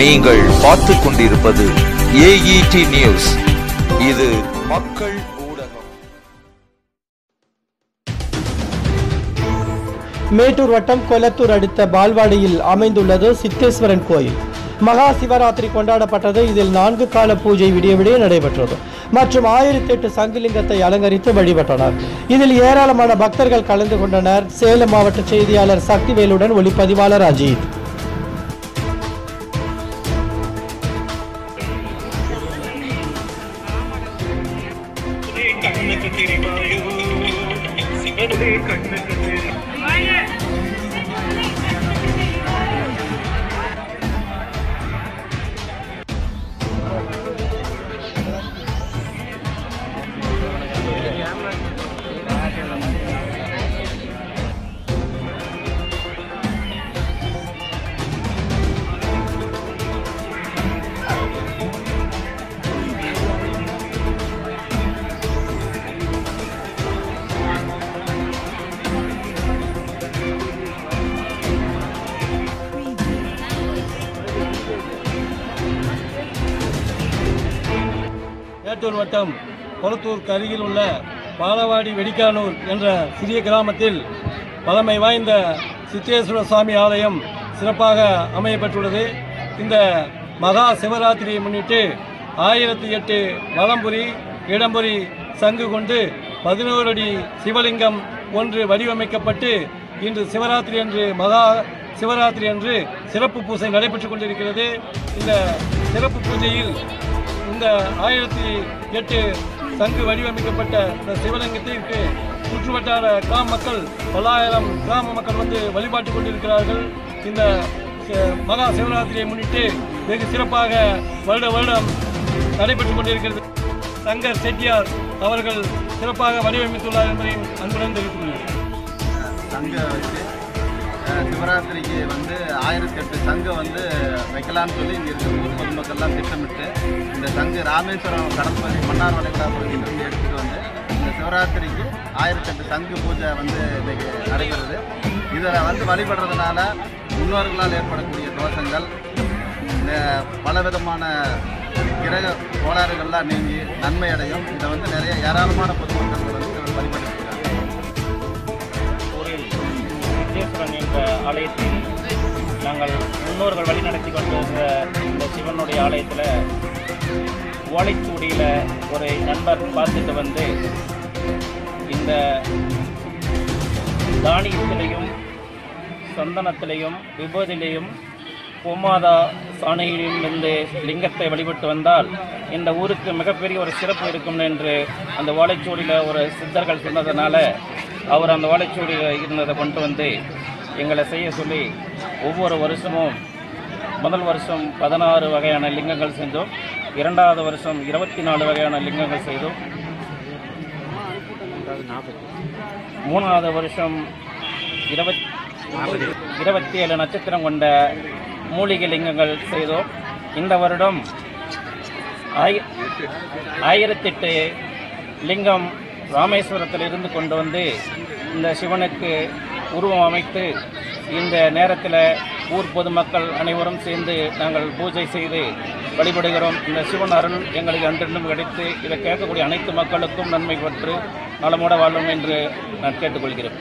நீங்கள் பார்த்து கொண்டிருப்பது ஏஇடி நியூஸ் இது மக்கள் ஊடகம். மேட்டூர் வட்டம் கொலத்தூர் அடுத்த பால்வாடியில் அமைந்துள்ளது சித்தேஸ்வரன் கோயில். மகா சிவராத்திரி கொண்டாடப்பட்டது. இதில் நான்கு கால பூஜை விடிய விடிய நடைபெற்றது. மற்றும் ஆயிரத்தி எட்டு சங்குலிங்கத்தை அலங்கரித்து வழிபட்டனர். இதில் ஏராளமான பக்தர்கள் கலந்து கொண்டனர். சேலம் மாவட்ட செய்தியாளர் சக்திவேலுடன் ஒளிப்பதிவாளர் அஜித். கண்ணுக்கு தெரிவாயோ சிவனே கண்ணுக்கு தெரியும் மேட்டூர் வட்டம் கொளத்தூருக்கு அருகில் உள்ள பாலவாடி வெடிக்கானூர் என்ற சிறிய கிராமத்தில் பழமை வாய்ந்த சித்தேஸ்வர சுவாமி ஆலயம் சிறப்பாக அமையப்பட்டுள்ளது இந்த மகா சிவராத்திரியை முன்னிட்டு ஆயிரத்தி எட்டு வலம்புரி இடம்புரி சங்கு கொண்டு பதினோரு அடி சிவலிங்கம் ஒன்று வடிவமைக்கப்பட்டு இன்று சிவராத்திரி அன்று மகா சிவராத்திரி அன்று சிறப்பு பூஜை நடைபெற்றுக் கொண்டிருக்கிறது. இந்த சிறப்பு பூஜையில் இந்த ஆயிரத்தி எட்டு சங்கு வடிவமைக்கப்பட்ட இந்த சிவலிங்கத்திற்கு சுற்றுவட்டார கிராம மக்கள் பல்லாயிரம் கிராம மக்கள் வந்து வழிபாட்டு கொண்டிருக்கிறார்கள். இந்த மகா சிவராத்திரியை முன்னிட்டு வெகு சிறப்பாக வருட வருடம் நடைபெற்றுக் கொண்டிருக்கிறது. சங்கர் செட்டியார் அவர்கள் சிறப்பாக வடிவமைத்துள்ளார் என்பதையும் அன்புடன் தெரிவித்துக் சிவராத்திரிக்கு வந்து ஆயிரத்தி எட்டு சங்கு வந்து வைக்கலாம்னு சொல்லி இங்கே இருக்கிற ஊர் பொதுமக்கள்லாம் திட்டமிட்டு இந்த சங்கு ராமேஸ்வரம் கடற்பகுதி மன்னார் வளைகுடா பகுதியிலிருந்து எடுத்துகிட்டு வந்து இந்த சிவராத்திரிக்கு ஆயிரத்தி எட்டு சங்கு பூஜை வந்து இன்னைக்கு நடைபெறுது. இதில் வந்து வழிபடுறதுனால முன்னோர்களால் ஏற்படக்கூடிய தோஷங்கள் இந்த பலவிதமான கிரக கோளாறுகள்லாம் நீங்கி நன்மை அடையும் இதை வந்து நிறைய ஏராளமான பொதுமக்கள் வந்து இதை வழிபட்டு வித்யேஸ்வரன் என்ற ஆலயத்தில் நாங்கள் முன்னோர்கள் வழிநடத்தி கொண்டிருந்த இந்த சிவனுடைய ஆலயத்தில் ஓலைச்சூடியில் ஒரு நண்பர் பார்த்துட்டு வந்து இந்த தானியத்திலையும் சந்தனத்திலையும் விபூதிலையும் கோமாதா இருந்து லிங்கத்தை வழிபட்டு வந்தால் இந்த ஊருக்கு மிகப்பெரிய ஒரு சிறப்பு இருக்கும் என்று அந்த ஓலைச்சூடியில் ஒரு சித்தர்கள் சொன்னதுனால அவர் அந்த ஓலைச்சுவடியில் இருந்ததை கொண்டு வந்து எங்களை செய்ய சொல்லி ஒவ்வொரு வருஷமும் முதல் வருஷம் பதினாறு வகையான லிங்கங்கள் செஞ்சோம் இரண்டாவது வருஷம் இருபத்தி நாலு வகையான லிங்கங்கள் செய்தோம். மூணாவது வருஷம் இருபத் இருபத்தி ஏழு நட்சத்திரம் கொண்ட மூலிகை லிங்கங்கள் செய்தோம். இந்த வருடம் ஆய ஆயிரத்தெட்டு லிங்கம் ராமேஸ்வரத்தில் இருந்து கொண்டு வந்து இந்த சிவனுக்கு உருவம் அமைத்து இந்த நேரத்தில் ஊர் பொதுமக்கள் அனைவரும் சேர்ந்து நாங்கள் பூஜை செய்து வழிபடுகிறோம். இந்த சிவன் அருள் எங்களுக்கு அன்றென்றும் கிடைத்து இதை கேட்கக்கூடிய அனைத்து மக்களுக்கும் நன்மை பெற்று நலமோட வாழும் என்று நான் கேட்டுக்கொள்கிறேன்.